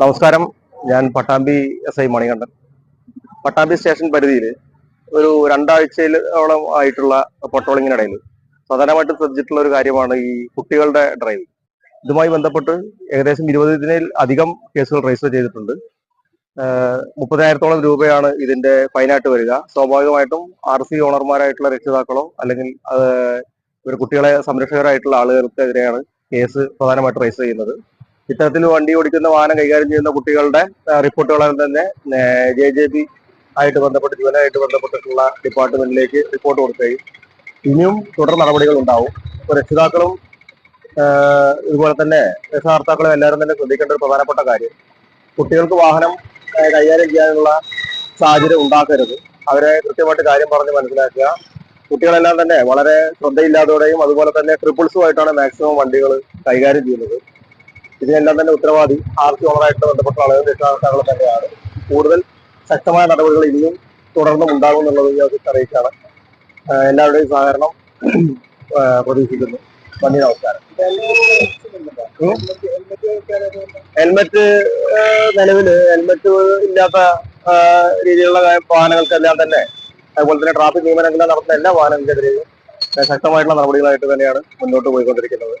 നമസ്കാരം. ഞാൻ Pattambi S I Manikandan. Pattambi station പരിധിയിൽ ഒരു രണ്ടാഴ്ചയിലോളം ആയിട്ടുള്ള പട്രോളിങ്ങിനിടയിൽ പ്രധാനമായിട്ടും ശ്രദ്ധിച്ചിട്ടുള്ള ഒരു കാര്യമാണ് ഈ കുട്ടികളുടെ ഡ്രൈവ് ഇതുമായി ബന്ധപ്പെട്ട് ഏകദേശം ഇരുപതിനേൽ അധികം കേസുകൾ രജിസ്റ്റർ ചെയ്തിട്ടുണ്ട്. മുപ്പതിനായിരത്തോളം രൂപയാണ് ഇതിന്റെ ഫൈനായിട്ട് വരിക. സ്വാഭാവികമായിട്ടും ആർ സി ഓണർമാരായിട്ടുള്ള രക്ഷിതാക്കളോ അല്ലെങ്കിൽ ഇവർ കുട്ടികളെ സംരക്ഷകരായിട്ടുള്ള ആളുകൾക്കെതിരെയാണ് കേസ് പ്രധാനമായിട്ട് രജിസ്റ്റർ ചെയ്യുന്നത്. ഇത്തരത്തിൽ വണ്ടി ഓടിക്കുന്ന വാഹനം കൈകാര്യം ചെയ്യുന്ന കുട്ടികളുടെ റിപ്പോർട്ടുകളും തന്നെ ജെ ജെ ബി ആയിട്ട് ബന്ധപ്പെട്ട് ജീവനായിട്ട് ബന്ധപ്പെട്ടിട്ടുള്ള ഡിപ്പാർട്ട്മെന്റിലേക്ക് റിപ്പോർട്ട് കൊടുക്കുകയും ഇനിയും തുടർ നടപടികൾ ഉണ്ടാവും. ഇപ്പൊ രക്ഷിതാക്കളും ഇതുപോലെ തന്നെ രക്ഷകർത്താക്കളും എല്ലാവരും തന്നെ ശ്രദ്ധിക്കേണ്ട ഒരു പ്രധാനപ്പെട്ട കാര്യം കുട്ടികൾക്ക് വാഹനം കൈകാര്യം ചെയ്യാനുള്ള സാഹചര്യം ഉണ്ടാക്കരുത്. അവരെ കൃത്യമായിട്ട് കാര്യം പറഞ്ഞ് മനസ്സിലാക്കുക. കുട്ടികളെല്ലാം തന്നെ വളരെ ശ്രദ്ധയില്ലാതോടെയും അതുപോലെ തന്നെ ട്രിപ്പിൾസുമായിട്ടാണ് മാക്സിമം വണ്ടികൾ കൈകാര്യം ചെയ്യുന്നത്. ഇതിനെല്ലാം തന്നെ ഉത്തരവാദി ആർ സി ഓണറായിട്ട് ബന്ധപ്പെട്ട ആളുകൾ രക്ഷാകർത്താക്കൾ തന്നെയാണ്. കൂടുതൽ ശക്തമായ നടപടികൾ ഇനിയും തുടർന്നും ഉണ്ടാകും എന്നുള്ളത് ഞാൻ അറിയിച്ചാണ് എല്ലാവരുടെയും സഹകരണം പ്രതീക്ഷിക്കുന്നു. നന്ദി നമസ്കാരം. ഹെൽമെറ്റ് നിലവിൽ ഹെൽമെറ്റ് ഇല്ലാത്ത രീതിയിലുള്ള വാഹനങ്ങൾക്കെല്ലാം തന്നെ അതുപോലെ തന്നെ ട്രാഫിക് നിയമനങ്ങളെല്ലാം നടത്തുന്ന എല്ലാ വാഹനങ്ങൾക്കെതിരെയും ശക്തമായിട്ടുള്ള നടപടികളായിട്ട് തന്നെയാണ് മുന്നോട്ട് പോയിക്കൊണ്ടിരിക്കുന്നത്.